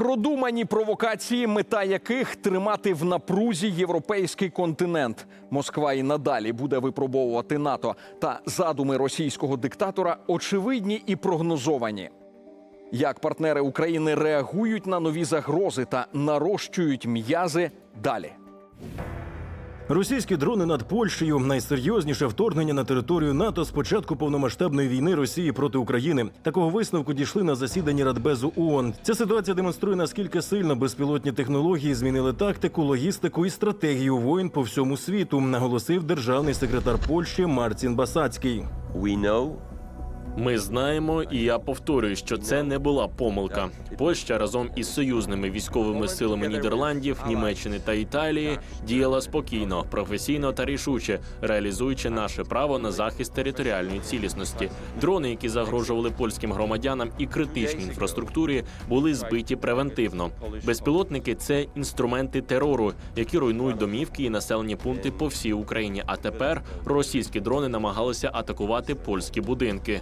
Продумані провокації, мета яких тримати в напрузі європейський континент. Москва і надалі буде випробовувати НАТО. Та задуми російського диктатора очевидні і прогнозовані. Як партнери України реагують на нові загрози та нарощують м'язи далі. Російські дрони над Польщею найсерйозніше вторгнення на територію НАТО з початку повномасштабної війни Росії проти України. Такого висновку дійшли на засіданні Радбезу ООН. Ця ситуація демонструє наскільки сильно безпілотні технології змінили тактику, логістику і стратегію воїн по всьому світу. Наголосив державний секретар Польщі Марцін Басацький. We know Ми знаємо, і я повторюю, що це не була помилка. Польща разом із союзними військовими силами Нідерландів, Німеччини та Італії діяла спокійно, професійно та рішуче, реалізуючи наше право на захист територіальної цілісності. Дрони, які загрожували польським громадянам і критичній інфраструктурі, були збиті превентивно. Безпілотники це інструменти терору, які руйнують домівки і населені пункти по всій Україні. А тепер російські дрони намагалися атакувати польські будинки.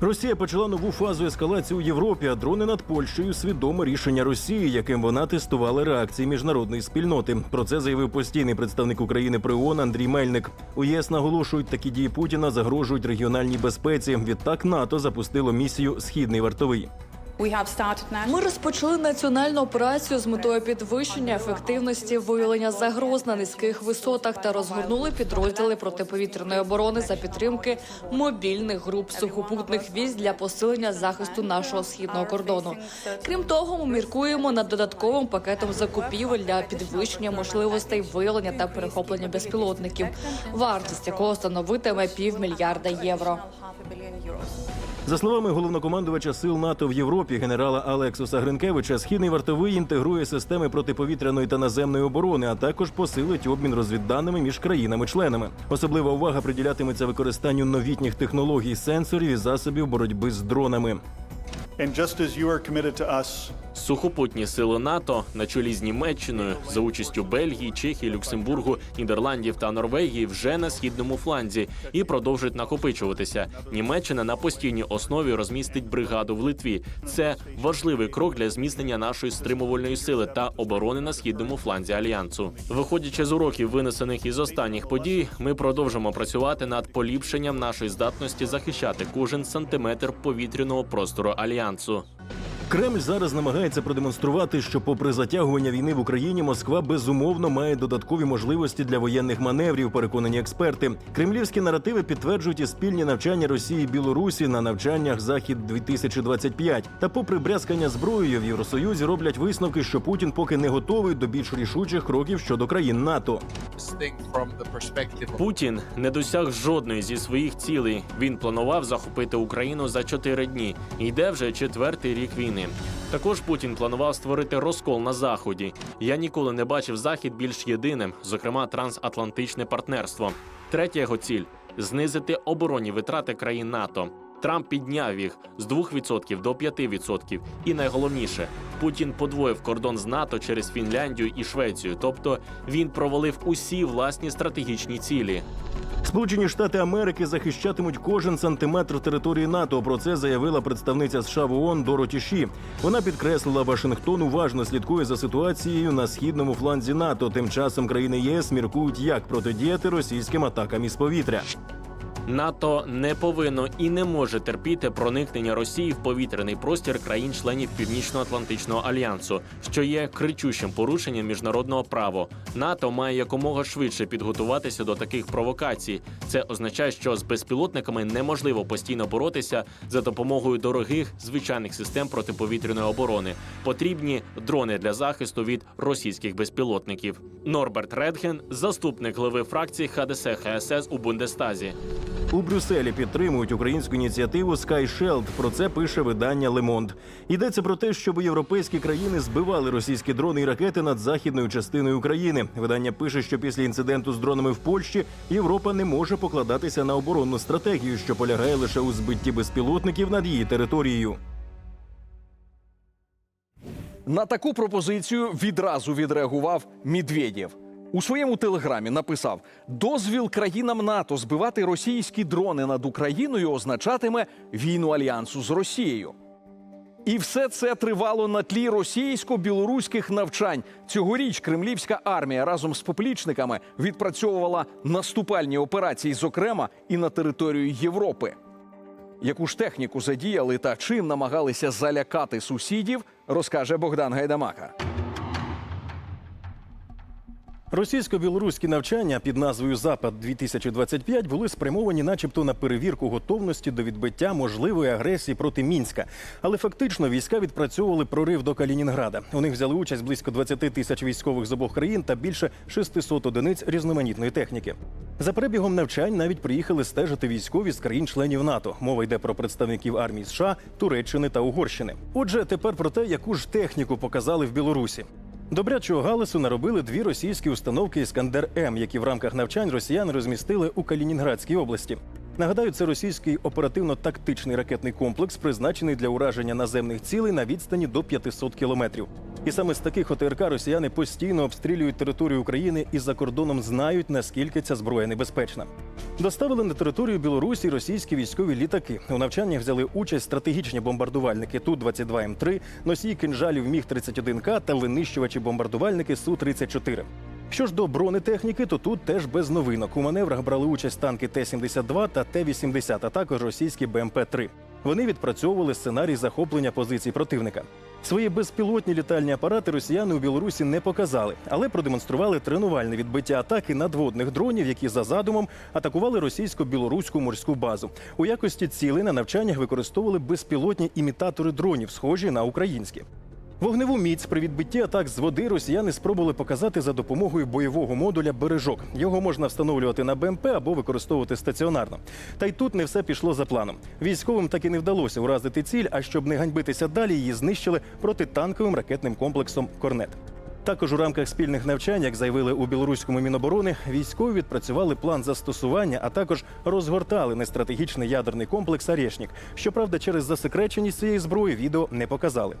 Росія почала нову фазу ескалації у Європі, а дрони над Польщею свідоме рішення Росії, яким вона тестувала реакції міжнародної спільноти. Про це заявив постійний представник України при ООН Андрій Мельник. У ЄС наголошують, такі дії Путіна загрожують регіональній безпеці. Відтак НАТО запустило місію Східний вартовий. Ми розпочали національну операцію з метою підвищення ефективності виявлення загроз на низьких висотах та розгорнули підрозділи протиповітряної оборони за підтримки мобільних груп сухопутних військ для посилення захисту нашого східного кордону. Крім того, ми міркуємо над додатковим пакетом закупівель для підвищення можливостей виявлення та перехоплення безпілотників, вартість якого становитиме півмільярда євро. За словами головнокомандувача сил НАТО в Європі генерала Алексуса Гринкевича, східний вартовий інтегрує системи протиповітряної та наземної оборони, а також посилить обмін розвідданими між країнами-членами. Особлива увага приділятиметься використанню новітніх технологій, сенсорів і засобів боротьби з дронами. And just as you are committed to us, Сухопутні сили НАТО на чолі з Німеччиною за участю Бельгії, Чехії, Люксембургу, Нідерландів та Норвегії вже на східному фланзі і продовжують накопичуватися. Німеччина на постійній основі розмістить бригаду в Литві. Це важливий крок для зміцнення нашої стримувальної сили та оборони на східному фланзі альянсу. Виходячи з уроків, винесених із останніх подій, ми продовжимо працювати над поліпшенням нашої здатності захищати кожен сантиметр повітряного простору альянсу. Кремль зараз намагається продемонструвати, що, попри затягування війни в Україні, Москва безумовно має додаткові можливості для воєнних маневрів. Переконані експерти. Кремлівські наративи підтверджують і спільні навчання Росії і Білорусі на навчаннях Захід 2025 Та, попри брязкання зброєю в Євросоюзі, роблять висновки, що Путін поки не готовий до більш рішучих кроків щодо країн НАТО. Путін не досяг жодної зі своїх цілей. Він планував захопити Україну за чотири дні. Йде вже четвертий рік війни. Також Путін планував створити розкол на заході. Я ніколи не бачив захід більш єдиним, зокрема трансатлантичне партнерство. Третя його ціль знизити оборонні витрати країн НАТО. Трамп підняв їх з 2% до 5%. І найголовніше, Путін подвоїв кордон з НАТО через Фінляндію і Швецію. Тобто він провалив усі власні стратегічні цілі. Сполучені Штати Америки захищатимуть кожен сантиметр території НАТО. Про це заявила представниця США в ООН Дороті Ші. Вона підкреслила, Вашингтон уважно слідкує за ситуацією на східному фланзі НАТО. Тим часом країни ЄС міркують, як протидіяти російським атакам із повітря. НАТО не повинно і не може терпіти проникнення Росії в повітряний простір країн-членів Північно-Атлантичного альянсу, що є кричущим порушенням міжнародного права. НАТО має якомога швидше підготуватися до таких провокацій. Це означає, що з безпілотниками неможливо постійно боротися за допомогою дорогих звичайних систем протиповітряної оборони. Потрібні дрони для захисту від російських безпілотників. Норберт Редген, заступник глави фракції ХДС ХСС у Бундестазі. У Брюсселі підтримують українську ініціативу Sky. Про це пише видання Monde. Йдеться про те, щоб європейські країни збивали російські дрони і ракети над західною частиною України. Видання пише, що після інциденту з дронами в Польщі Європа не може покладатися на оборонну стратегію, що полягає лише у збитті безпілотників над її територією. На таку пропозицію відразу відреагував Медведєв. У своєму телеграмі написав: дозвіл країнам НАТО збивати російські дрони над Україною означатиме війну альянсу з Росією. І все це тривало на тлі російсько-білоруських навчань. Цьогоріч кремлівська армія разом з поплічниками відпрацьовувала наступальні операції, зокрема і на територію Європи. Яку ж техніку задіяли та чим намагалися залякати сусідів, розкаже Богдан Гайдамака. Російсько-білоруські навчання під назвою Запад 2025 були спрямовані, начебто, на перевірку готовності до відбиття можливої агресії проти мінська. Але фактично війська відпрацьовували прорив до Калінінграда. У них взяли участь близько 20 тисяч військових з обох країн та більше 600 одиниць різноманітної техніки. За перебігом навчань навіть приїхали стежити військові з країн-членів НАТО. Мова йде про представників армій США, Туреччини та Угорщини. Отже, тепер про те, яку ж техніку показали в Білорусі. Добрячого галасу наробили дві російські установки Іскандер М, які в рамках навчань росіян розмістили у Калінінградській області. Нагадаю, це російський оперативно-тактичний ракетний комплекс, призначений для ураження наземних цілей на відстані до 500 кілометрів. І саме з таких ОТРК росіяни постійно обстрілюють територію України і за кордоном знають, наскільки ця зброя небезпечна. Доставили на територію Білорусі російські військові літаки. У навчаннях взяли участь стратегічні бомбардувальники Ту-22М3, носії кинжалів Міг-31К та винищувачі бомбардувальники Су-34. Що ж до бронетехніки, то тут теж без новинок. У маневрах брали участь танки Т-72 та Т-80, а також російські БМП-3. Вони відпрацьовували сценарій захоплення позицій противника. Свої безпілотні літальні апарати росіяни у Білорусі не показали, але продемонстрували тренувальне відбиття атаки надводних дронів, які за задумом атакували російсько-білоруську морську базу. У якості цілей на навчаннях використовували безпілотні імітатори дронів, схожі на українські. Вогневу міць при відбитті атак з води росіяни спробували показати за допомогою бойового модуля бережок. Його можна встановлювати на БМП або використовувати стаціонарно. Та й тут не все пішло за планом. Військовим так і не вдалося уразити ціль, а щоб не ганьбитися далі, її знищили протитанковим ракетним комплексом Корнет. Також у рамках спільних навчань, як заявили у білоруському міноборони, військові відпрацювали план застосування, а також розгортали нестратегічний ядерний комплекс «Арєшнік». Щоправда, через засекреченість цієї зброї відео не показали.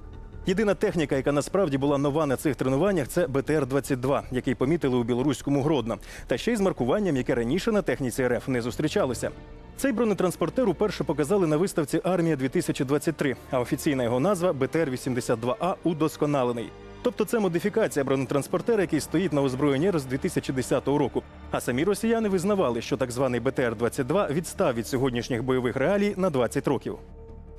Єдина техніка, яка насправді була нова на цих тренуваннях, це БТР-22, який помітили у білоруському Гродно, та ще й з маркуванням, яке раніше на техніці РФ не зустрічалося. Цей бронетранспортер уперше показали на виставці Армія 2023 а офіційна його назва БТР-82А удосконалений. Тобто це модифікація бронетранспортера, який стоїть на озброєнні РС 2010 року. А самі росіяни визнавали, що так званий БТР-22 відстав від сьогоднішніх бойових реалій на 20 років.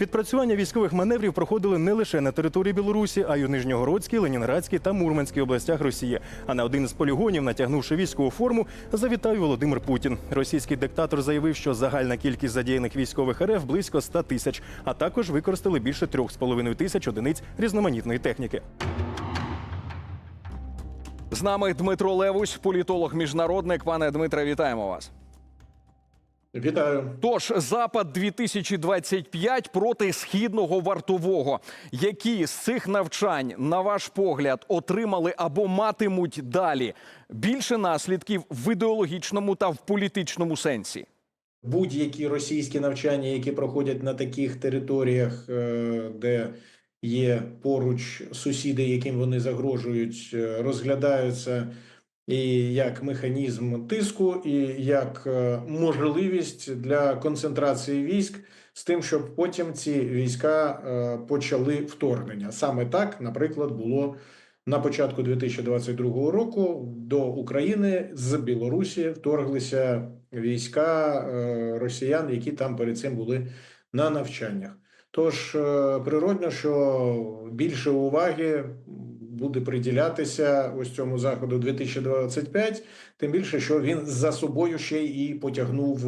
Відпрацювання військових маневрів проходили не лише на території Білорусі, а й у Нижньогородській, Ленінградській та Мурманській областях Росії. А на один з полігонів, натягнувши військову форму, завітав Володимир Путін. Російський диктатор заявив, що загальна кількість задіяних військових РФ близько 100 тисяч, а також використали більше 3,5 тисяч одиниць різноманітної техніки. З нами Дмитро Левусь, політолог міжнародник. Пане Дмитре, вітаємо вас. Вітаю. Тож запад 2025 проти східного вартового. Які з цих навчань, на ваш погляд, отримали або матимуть далі більше наслідків в ідеологічному та в політичному сенсі? будь-які російські навчання, які проходять на таких територіях, е, де є поруч сусіди, яким вони загрожують, е, розглядаються і як механізм тиску, і як е, можливість для концентрації військ з тим, щоб потім ці війська е, почали вторгнення. Саме так, наприклад, було. На початку 2022 року до України з Білорусі вторглися війська е, росіян, які там перед цим були на навчаннях. Тож природно, що більше уваги буде приділятися ось цьому заходу 2025, тим більше, що він за собою ще і потягнув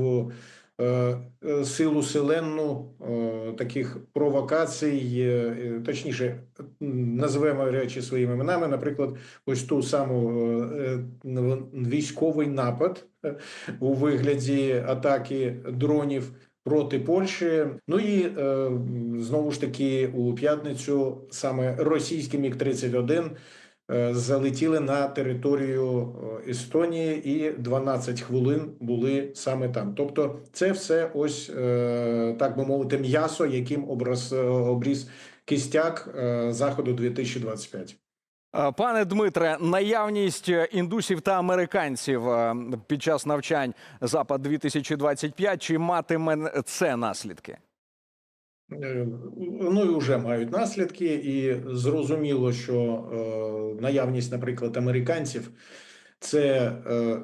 е, е, силу селенну е, таких провокацій, е, е, точніше, називаємо речі своїми іменами, наприклад, ось ту саму е, е, військовий напад у вигляді атаки дронів проти Польщі. Ну і е, знову ж таки у п'ятницю саме російський міг 31 е, залетіли на територію е, Естонії, і 12 хвилин були саме там. Тобто, це все ось так би мовити, м'ясо, яким образ обріз кістяк заходу 2025. Е, Пане Дмитре, наявність е, індусів та американців е, під час навчань Запад 2025 чи матиме це наслідки? Ну і вже мають наслідки, і зрозуміло, що наявність, наприклад, американців це е, е,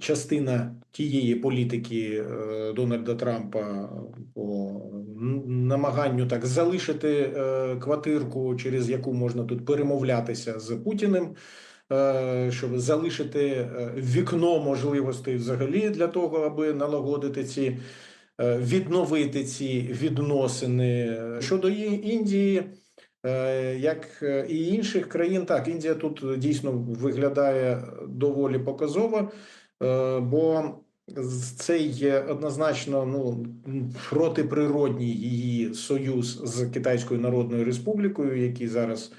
частина тієї політики е, Дональда Трампа по намаганню так залишити квартирку, через яку можна тут перемовлятися з Путіним. Щоб залишити вікно можливостей взагалі для того, аби налагодити ці відновити ці відносини щодо Індії, як е, і інших країн, так Індія тут дійсно виглядає доволі показово, е, бо це є однозначно ну протиприродній її союз з Китайською Народною Республікою, який зараз.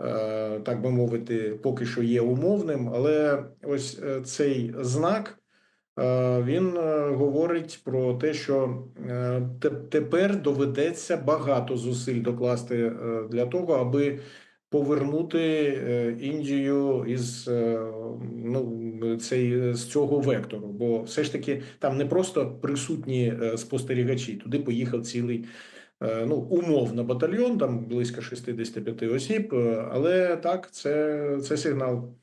е, Так би мовити, поки що є умовним, але ось е, цей знак Е, Він е, говорить про те, що е, тепер доведеться багато зусиль докласти е, для того, аби повернути е, Індію із е, ну цей з цього вектору. Бо все ж таки там не просто присутні е, спостерігачі, туди поїхав цілий. е, Ну, умовно батальйон, там близько 65 осіб, е, але так, це, це сигнал.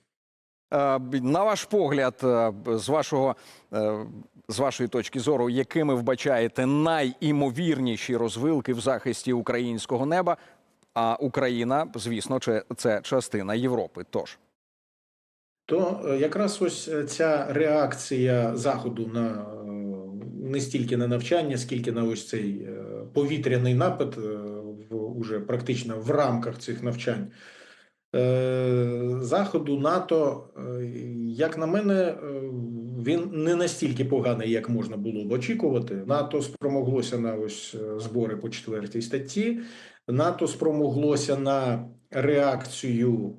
Е, На ваш погляд, е, з вашого е, з вашої точки зору, якими вбачаєте найімовірніші розвилки в захисті українського неба? А Україна, звісно, це частина Європи. Тож То якраз ось ця реакція заходу на не стільки на навчання, скільки на ось цей повітряний напад уже практично в рамках цих навчань. Е, Заходу НАТО, е, як на мене, е, він не настільки поганий, як можна було б очікувати. НАТО спромоглося на ось збори по четвертій статті. НАТО спромоглося на реакцію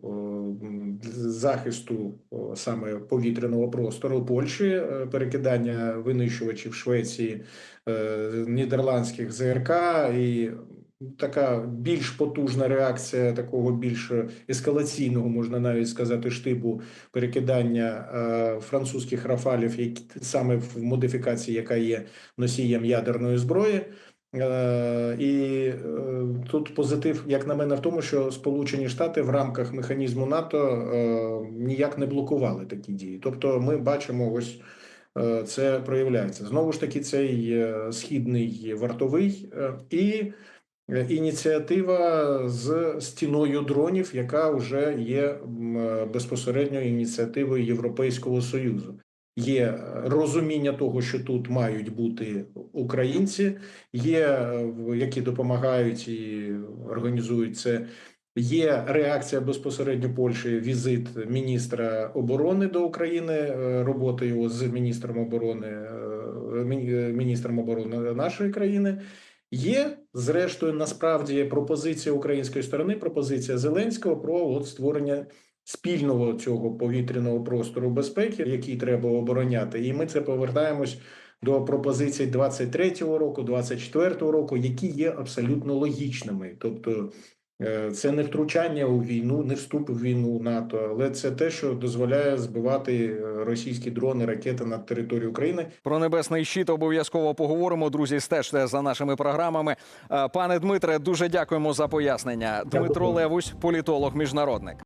захисту саме повітряного простору Польщі, перекидання винищувачів Швеції, нідерландських ЗРК і така більш потужна реакція такого більш ескалаційного, можна навіть сказати, штибу перекидання е, французьких рафалів, які саме в модифікації, яка є носієм ядерної зброї. Е, І е, тут позитив, як на мене, в тому, що Сполучені Штати в рамках механізму НАТО ніяк не блокували такі дії. Тобто, ми бачимо, ось це проявляється. Знову ж таки, цей східний вартовий і ініціатива з стіною дронів, яка вже є е, безпосередньо ініціативою Європейського союзу. Є е, розуміння того, що тут мають бути українці, є е, які допомагають і організують це. Є реакція безпосередньо Польщі, візит міністра оборони до України, е, робота його з міністром оборони, е, міні- е, міністром оборони нашої країни. Є, зрештою, насправді пропозиція української сторони, пропозиція Зеленського про от створення спільного цього повітряного простору безпеки, який треба обороняти. І ми це повертаємось до пропозицій 23-го року, 24-го року, які є абсолютно логічними. Тобто це не втручання у війну, не вступ у війну НАТО, але це те, що дозволяє збивати е, російські дрони, ракети над територією України. про небесний щит обов'язково поговоримо. Друзі, стежте за нашими програмами. Е, Пане Дмитре, дуже дякуємо за пояснення. Дмитро Левусь, політолог, міжнародник.